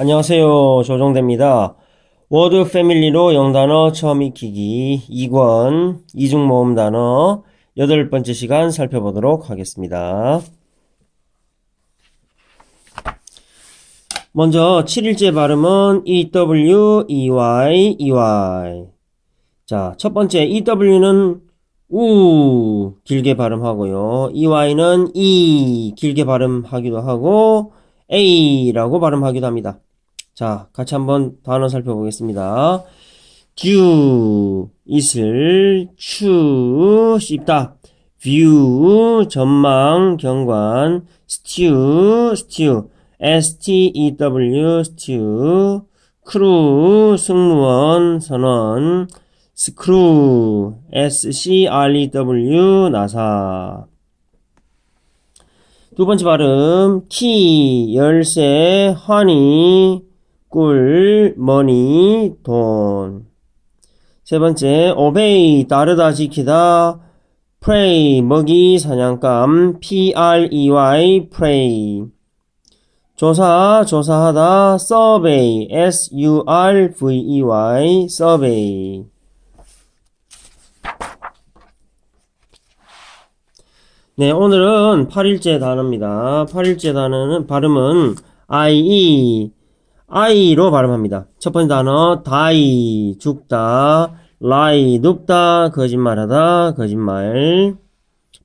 안녕하세요. 조정대입니다. 워드 패밀리로 영단어 처음 익히기 2권 이중 모음 단어 여덟 번째 시간 살펴보도록 하겠습니다. 먼저 7일째 발음은 EW, EY, EY. 자, 첫 번째 EW는 우 길게 발음하고요. EY는 이 길게 발음하기도 하고 A라고 발음하기도 합니다. 자, 같이 한번 단어 살펴보겠습니다. 듀, 이슬, 추, 씹다. 뷰, 전망, 경관. 스튜, 스튜. S-T-E-W, 스튜. 크루, 승무원, 선원. 스크루, S-C-R-E-W, 나사. 두 번째 발음, 키, 열쇠, 허니, 꿀, 머니, 돈. 세 번째, obey, 따르다, 지키다, pray, 먹이, 사냥감, p-r-e-y, pray. 조사, 조사하다, survey, s-u-r-v-e-y, survey. 네, 오늘은 8일째 단어입니다. 8일째 단어는 발음은 I, I로 발음합니다. 첫 번째 단어 die, 죽다, lie, 눕다, 거짓말하다, 거짓말,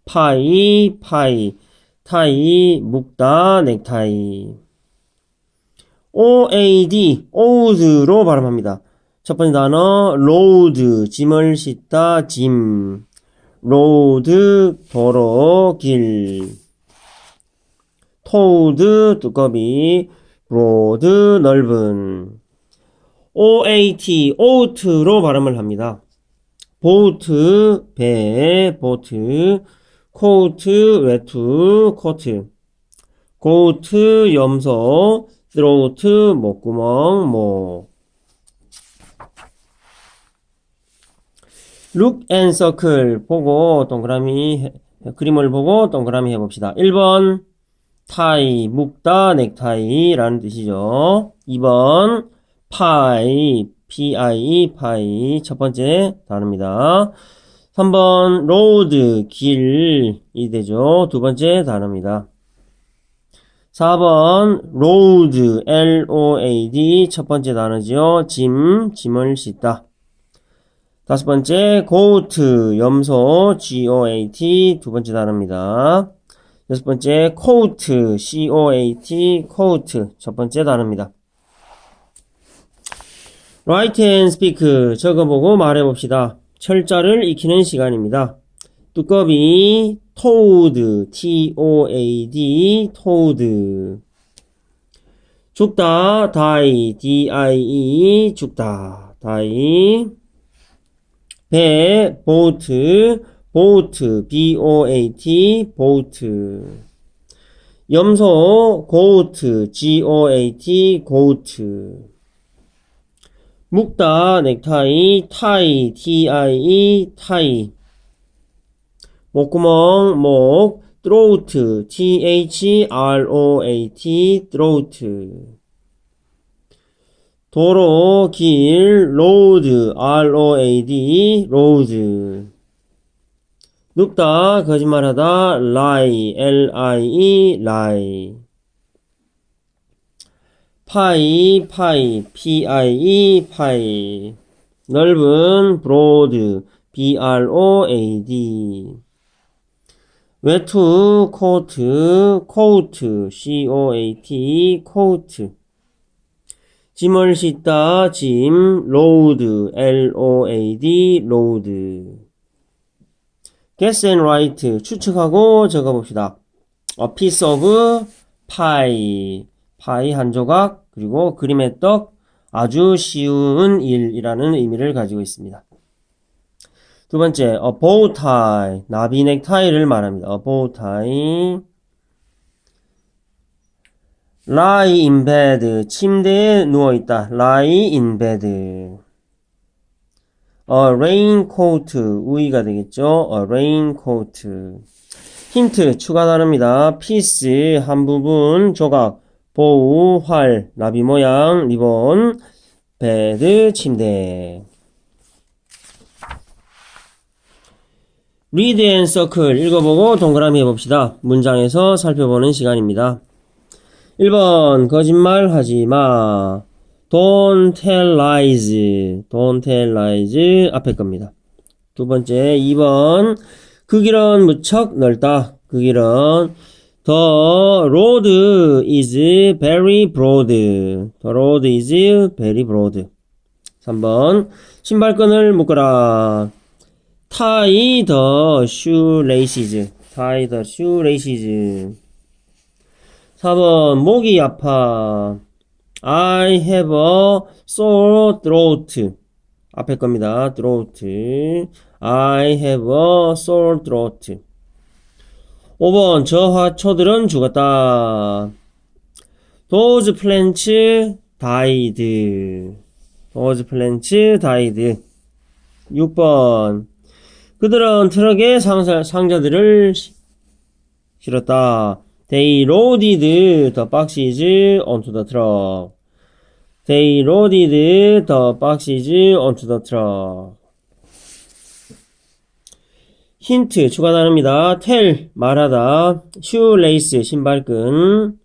파이, 파이, 타이, 묶다, 넥타이. OAD, oath로 발음합니다. 첫 번째 단어 load, 짐을 싣다, 짐. 로드 도로 길 토드 두꺼비 로드 넓은 OAT 오트로 발음을 합니다. 보트 배 보트 코트 외투 코트 고트 염소 트로트 목구멍 목 look and circle 보고 동그라미 해- 그림을 보고 동그라미 해봅시다. 1번 타이 묶다 넥타이라는 뜻이죠. 2번 파이 PI 파이 첫 번째 단어입니다. 3번 로드 길이 되죠. 두 번째 단어입니다. 4번 로드 LOAD 첫 번째 단어죠. 짐 짐을 싣다. 다섯 번째, 고트, 염소, G-O-A-T, 두 번째 단어입니다. 여섯 번째, 코트, C-O-A-T, 코트, 첫 번째 단어입니다. Write and speak, 적어보고 말해봅시다. 철자를 익히는 시간입니다. 두꺼비, toad, T-O-A-D, toad. 죽다, die, D-I-E, 죽다, die. 배, 보 트, 보트, B-O-A-T, 보트. 염소, 고트, G-O-A-T, 고트. 묶다, 넥타이, 타이, T-I-E, 타이. 목구멍, 목, throat, T-H-R-O-A-T, throat. 도로, 길, 로드, R-O-A-D, 로드. 눕다, 거짓말하다, lie, L-I-E, lie. 파이, 파이, P-I-E, 파이. 넓은, broad, B-R-O-A-D. 외투, 코트, 코트, C-O-A-T, 코트. 짐을 싣다, 짐, 로드, L-O-A-D, 로드. Guess and write, 추측하고 적어봅시다. a piece of pie, 파이 한 조각, 그리고 그림의 떡, 아주 쉬운 일이라는 의미를 가지고 있습니다. 두 번째, a bow tie, 나비 넥타이를 말합니다. a bow tie. lie in bed, 침대에 누워 있다. lie in bed. A raincoat, 우의가 되겠죠. a raincoat. 힌트 추가 단어입니다. piece, 한 부분, 조각. 보우, 활, 나비 모양, 리본, 베드, 침대. read and circle 읽어보고 동그라미 해봅시다. 문장에서 살펴보는 시간입니다. 1번 거짓말 하지 마. Don't tell lies. Don't tell lies 앞에 겁니다. 두 번째 2번 그 길은 무척 넓다. 그 길은 The road is very broad. The road is very broad. 3번 신발끈을 묶어라. Tie the shoelaces. Tie the shoelaces. 4번 목이 아파. I have a sore throat. 앞에 겁니다. throat. I have a sore throat. 5번 저 화초들은 죽었다. Those plants died. Those plants died. 6번 그들은 트럭에 상자, 상자들을 시- 실었다. They loaded the boxes onto the truck. They loaded the boxes onto the truck. 힌트 추가 단어입니다. tell 말하다, shoelace 신발끈.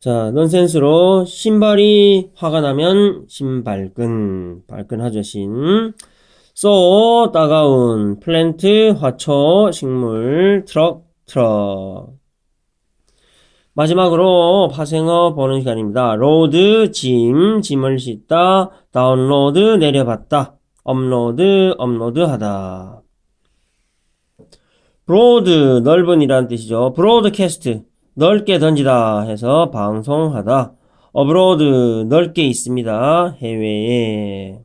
자, 넌센스로 신발이 화가 나면 신발끈, 발끈 하죠 신. 쏘 따가운 플랜트 화초 식물 트럭 트럭 마지막으로 파생어 보는 시간입니다. 로드 짐 짐을 싣다 다운로드 내려봤다 업로드 업로드하다 브로드 넓은이라는 뜻이죠. 브로드캐스트 넓게 던지다 해서 방송하다 어브로드 넓게 있습니다. 해외에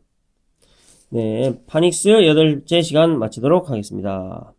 네, 파닉스 여덟째 시간 마치도록 하겠습니다.